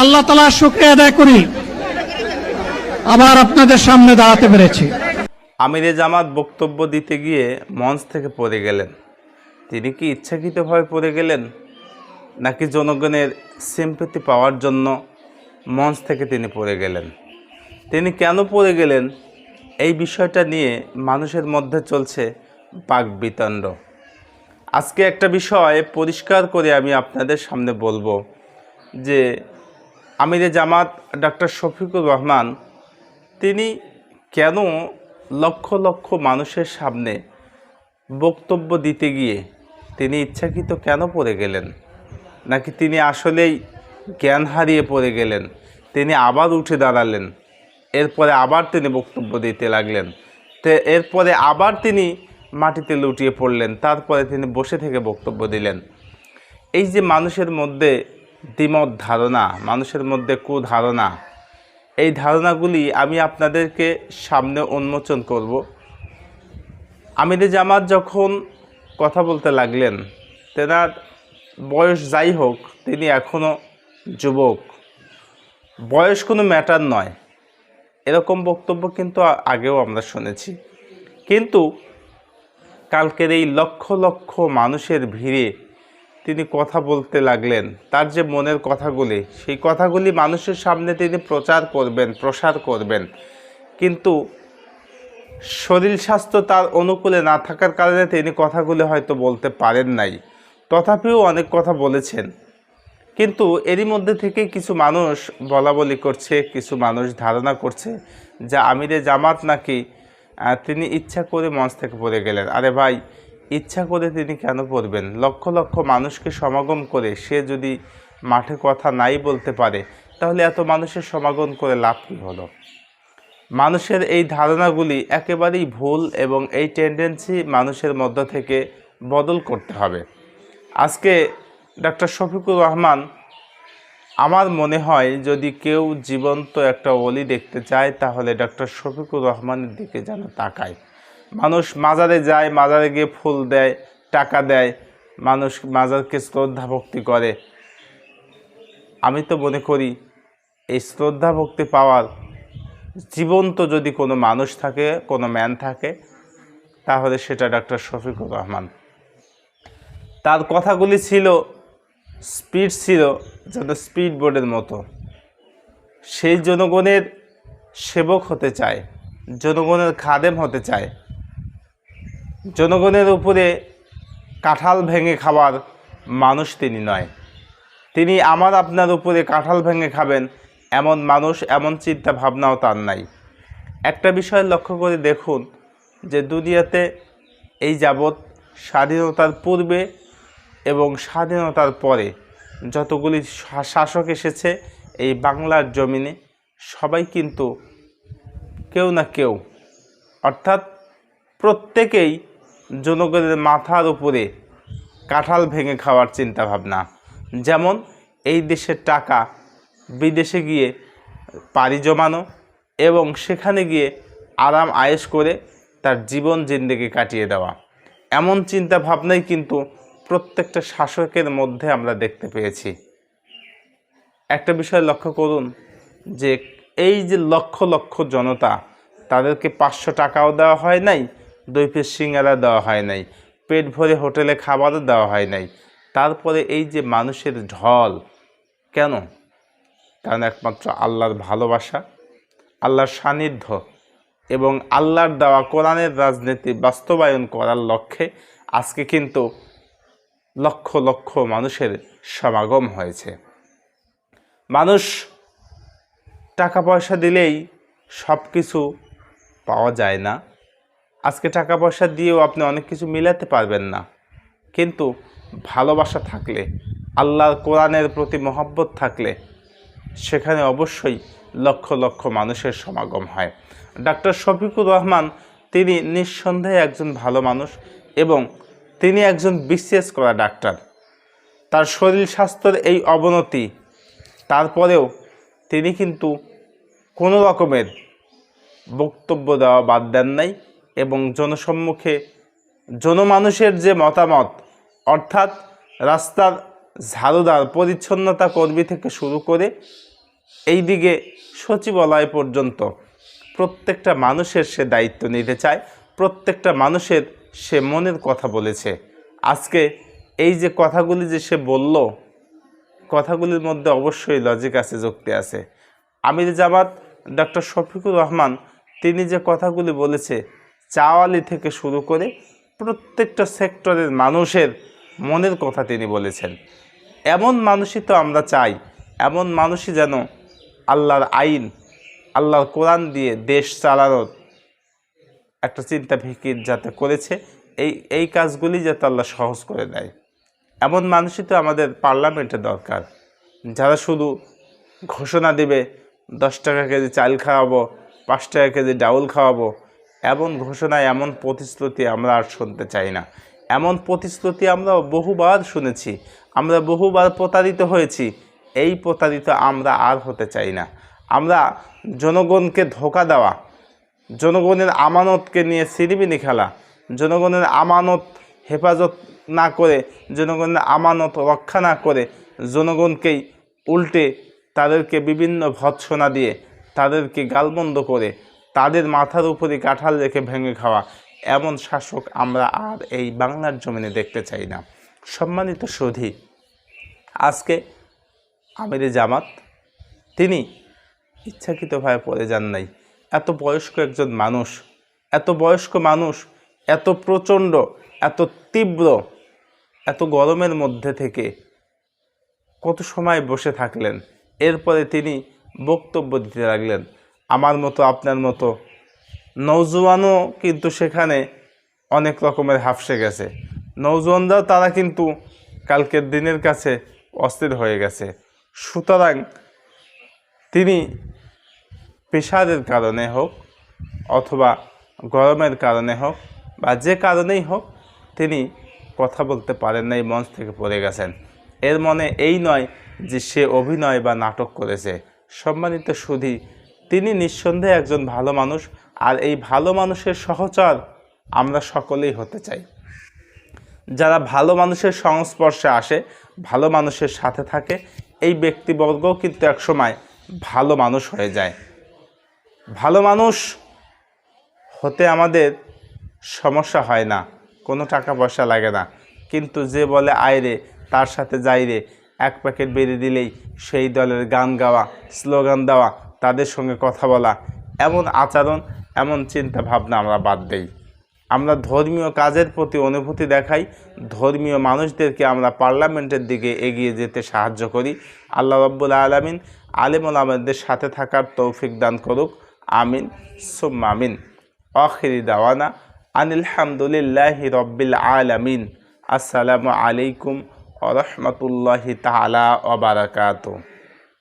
আল্লাহ তালার শুক্রিয়া আদায় করি। আবার আপনাদের সামনে দাঁড়াতে পেরেছি। আমিরে জামাত বক্তব্য দিতে গিয়ে মঞ্চ থেকে পড়ে গেলেন। তিনি কি ইচ্ছাকৃতভাবে পড়ে গেলেন? নাকি জনগণের সিম্পতি পাওয়ার জন্য মঞ্চ থেকে তিনি পড়ে গেলেন? তিনি কেন পড়ে গেলেন? এই বিষয়টা নিয়ে মানুষের মধ্যে চলছে বাকবিতণ্ড আজকে একটা বিষয় পরিষ্কার করে আমি আপনাদের সামনে বলব যে আমিরে জামাত ডাক্তার শফিকুর রহমান, তিনি কেন লক্ষ লক্ষ মানুষের সামনে বক্তব্য দিতে গিয়ে তিনি ইচ্ছাকৃত কেন পড়ে গেলেন? নাকি তিনি আসলেই জ্ঞান হারিয়ে পড়ে গেলেন? তিনি আবার উঠে দাঁড়ালেন, এরপরে আবার তিনি বক্তব্য দিতে লাগলেন, তো এরপরে আবার তিনি মাটিতে লুটিয়ে পড়লেন, তারপরে তিনি বসে থেকে বক্তব্য দিলেন। এই যে মানুষের মধ্যে দ্বিমত ধারণা, মানুষের মধ্যে কুধারণা। এই ধারণাগুলি আমি আপনাদেরকে সামনে উন্মোচন করব। আমিরে জামাত যখন কথা বলতে লাগলেন, তেনার বয়স যাই হোক, তিনি এখনও যুবক। বয়স কোনো ম্যাটার নয়। এরকম বক্তব্য কিন্তু আগেও আমরা শুনেছি। কিন্তু কালকের এই লক্ষ লক্ষ মানুষের ভিড়ে তিনি কথা বলতে লাগলেন। তার যে মনের কথাগুলি, সেই কথাগুলি মানুষের সামনে তিনি প্রচার করবেন, প্রসার করবেন। কিন্তু শরীর স্বাস্থ্য তার অনুকূলে না থাকার কারণে তিনি কথাগুলি হয়তো বলতে পারেন নাই। তথাপিও অনেক কথা বলেছেন। কিন্তু এরই মধ্যে থেকে কিছু মানুষ বলা বলি করছে, কিছু মানুষ ধারণা করছে যে আমিরে জামাত নাকি তিনি ইচ্ছা করে মঞ্চ থেকে পড়ে গেলেন। আরে ভাই ইচ্ছা করে তিনি কেন পড়বেন লক্ষ লক্ষ মানুষকে সমাগম করে সে যদি মাঠে কথা নাই বলতে পারে, তাহলে এত মানুষের সমাগম করে লাভ কী হলো? মানুষের এই ধারণাগুলি একেবারেই ভুল এবং এই টেন্ডেন্সি মানুষের মধ্য থেকে বদল করতে হবে। আজকে ডক্টর শফিকুর রহমান, আমার মনে হয় যদি কেউ জীবন্ত একটা অলি দেখতে চায়, তাহলে ডক্টর শফিকুর রহমানের দিকে যেন তাকায়। মানুষ মাজারে যায়, মাজারে গিয়ে ফুল দেয়, টাকা দেয়, মানুষ মাজারকে শ্রদ্ধা ভক্তি করে। আমি তো মনে করি, এই শ্রদ্ধা ভক্তি পাওয়ার জীবন্ত যদি কোনো মানুষ থাকে, কোনো ম্যান থাকে, তাহলে সেটা ডাক্তার শফিকুর রহমান। তার কথাগুলি ছিল স্পিড ছিল, যেন স্পিড বোর্ডের মতো। সেই জনগণের সেবক হতে চায়, জনগণের খাদেম হতে চায়। জনগণের উপরে কাঁঠাল ভেঙে খাওয়ার মানুষ তিনি নয়। তিনি আমার আপনার উপরে কাঁঠাল ভেঙে খাবেন, এমন মানুষ, এমন চিন্তা ভাবনাও তার নাই। একটা বিষয় লক্ষ্য করে দেখুন যে দুনিয়াতে এই যাবৎ স্বাধীনতার পূর্বে এবং স্বাধীনতার পরে যতগুলি শাসক এসেছে এই বাংলার জমিনে, সবাই কিন্তু কেউ না কেউ, অর্থাৎ প্রত্যেকেই জনগণের মাথার উপরে কাঁঠাল ভেঙে খাওয়ার চিন্তা ভাবনা যেমন, এই দেশের টাকা বিদেশে গিয়ে পাড়ি জমানো এবং সেখানে গিয়ে আরাম আয়েশ করে তার জীবন জিন্দেগি কাটিয়ে দেওয়া। এমন চিন্তা ভাবনাই কিন্তু প্রত্যেকটা শাসকের মধ্যে আমরা দেখতে পেয়েছি। একটা বিষয় লক্ষ্য করুন যে, এই যে লক্ষ লক্ষ জনতা, তাদেরকে পাঁচশো টাকাও দেওয়া হয় নাই দুই পিস সিঙ্গারা দেওয়া হয় নাই, পেট ভরে হোটেলে খাবারও দেওয়া হয় নাই। তারপরে এই যে মানুষের ঢল, কেন? কারণ একমাত্র আল্লাহর ভালোবাসা, আল্লাহর সান্নিধ্য এবং আল্লাহর দেওয়া কোরআনের রাজনীতি বাস্তবায়ন করার লক্ষ্যে আজকে কিন্তু লক্ষ লক্ষ মানুষের সমাগম হয়েছে। মানুষ টাকা পয়সা দিলেই সব কিছু পাওয়া যায় না। আজকে টাকা পয়সা দিয়েও আপনি অনেক কিছু মিলাতে পারবেন না। কিন্তু ভালোবাসা থাকলে, আল্লাহর কোরআনের প্রতি মহব্বত থাকলে, সেখানে অবশ্যই লক্ষ লক্ষ মানুষের সমাগম হয়। ডাক্তার শফিকুর রহমান তিনি নিঃসন্দেহে একজন ভালো মানুষ এবং তিনি একজন বিসিএস করা ডাক্তার। তার শরীর স্বাস্থ্যের এই অবনতি, তারপরেও তিনি কিন্তু কোনো রকমের বক্তব্য দেওয়া বাদ দেন নাই। এবং জনসম্মুখে জনমানুষের যে মতামত, অর্থাৎ রাস্তার ঝাড়ুদার পরিচ্ছন্নতা কর্মী থেকে শুরু করে এই দিকে সচিবালয় পর্যন্ত প্রত্যেকটা মানুষের সে দায়িত্ব নিতে চায়, প্রত্যেকটা মানুষের সে মনের কথা বলেছে। আজকে এই যে কথাগুলি যে সে বলল, কথাগুলির মধ্যে অবশ্যই লজিক আছে, যুক্তি আছে। আমির জামাত ডক্টর শফিকুর রহমান, তিনি যে কথাগুলি বলেছে চাওয়ালি থেকে শুরু করে প্রত্যেকটা সেক্টরের মানুষের মনের কথা তিনি বলেছেন। এমন মানুষই তো আমরা চাই, এমন মানুষই যেন আল্লাহর আইন, আল্লাহর কোরআন দিয়ে দেশ চালানোর একটা চিন্তা ফিকির যাতে করেছে, এই এই কাজগুলি যাতে আল্লাহ সহজ করে দেয়। এমন মানুষই তো আমাদের পার্লামেন্টে দরকার, যারা শুধু ঘোষণা দিবে, দশ টাকা কেজি চাল খাওয়াবো, পাঁচ টাকা কেজি ডাউল খাওয়াবো এমন ঘোষণা, এমন প্রতিশ্রুতি আমরা আর শুনতে চাই না। এমন প্রতিশ্রুতি আমরা বহুবার শুনেছি, আমরা বহুবার প্রতারিত হয়েছি, এই প্রতারিত আমরা আর হতে চাই না। আমরা জনগণকে ধোকা দেওয়া, জনগণের আমানতকে নিয়ে সিরিমিনি খেলা, জনগণের আমানত হেফাজত না করে, জনগণের আমানত রক্ষা না করে জনগণকেই উল্টে তাদেরকে বিভিন্ন ভৎসনা দিয়ে তাদেরকে গালবন্ধ করে তাদের মাথার উপরে কাঁঠাল রেখে ভেঙে খাওয়া। এমন শাসক আমরা আর এই বাংলার জমিনে দেখতে চাই না। সম্মানিত সধি, আজকে আমিরে জামাত, তিনি ইচ্ছাকৃতভাবে পড়ে যান নাই। এত বয়স্ক একজন মানুষ, এত বয়স্ক মানুষ, এত প্রচণ্ড, এত তীব্র, এত গরমের মধ্যে থেকে কত সময় বসে থাকলেন। এরপরে তিনি বক্তব্য দিতে লাগলেন। আমার মতো, আপনার মতো। নৌজওয়ানও কিন্তু সেখানে অনেক রকমের হাফসে গেছে। নৌজওয়ানরাও তারা কিন্তু কালকের দিনের কাছে অস্থির হয়ে গেছে। সুতরাং তিনি প্রেশারের কারণে হোক অথবা গরমের কারণে হোক বা যে কারণেই হোক তিনি কথা বলতে পারেন নাই, মঞ্চ থেকে পড়ে গেছেন। এর মনে এই নয় যে সে অভিনয় বা নাটক করেছে। সম্মানিত সুধী তিনি নিঃসন্দেহে একজন ভালো মানুষ, আর এই ভালো মানুষের সহচর আমরা সকলেই হতে চাই। যারা ভালো মানুষের সংস্পর্শে আসে, ভালো মানুষের সাথে থাকে, এই ব্যক্তিবর্গও কিন্তু একসময় ভালো মানুষ হয়ে যায়। ভালো মানুষ হতে আমাদের সমস্যা হয় না, কোনো টাকা পয়সা লাগে না। কিন্তু যে বলে আয়রে তার সাথে যাইরে এক প্যাকেট বেরিয়ে দিলেই সেই দলের গান গাওয়া, স্লোগান দেওয়া তাদের সঙ্গে কথা বলা, এমন আচরণ, এমন চিন্তা ভাবনা আমরা বাদ দেই। আমরা ধর্মীয় কাজের প্রতি অনুভূতি দেখাই, ধর্মীয় মানুষদেরকে আমরা পার্লামেন্টের দিকে এগিয়ে যেতে সাহায্য করি। আল্লাহ রব্বুল আলমিন আলিমুল আমাদের সাথে থাকার তৌফিক দান করুক। আমিন। সুম্মা আমিন। আখিরি দাওয়ানা। আনিলহামদুলিল্লাহি রব্বিল আলামিন। আসসালামু আলাইকুম ওরহমতুল্লাহি তালা ওবারাকাতু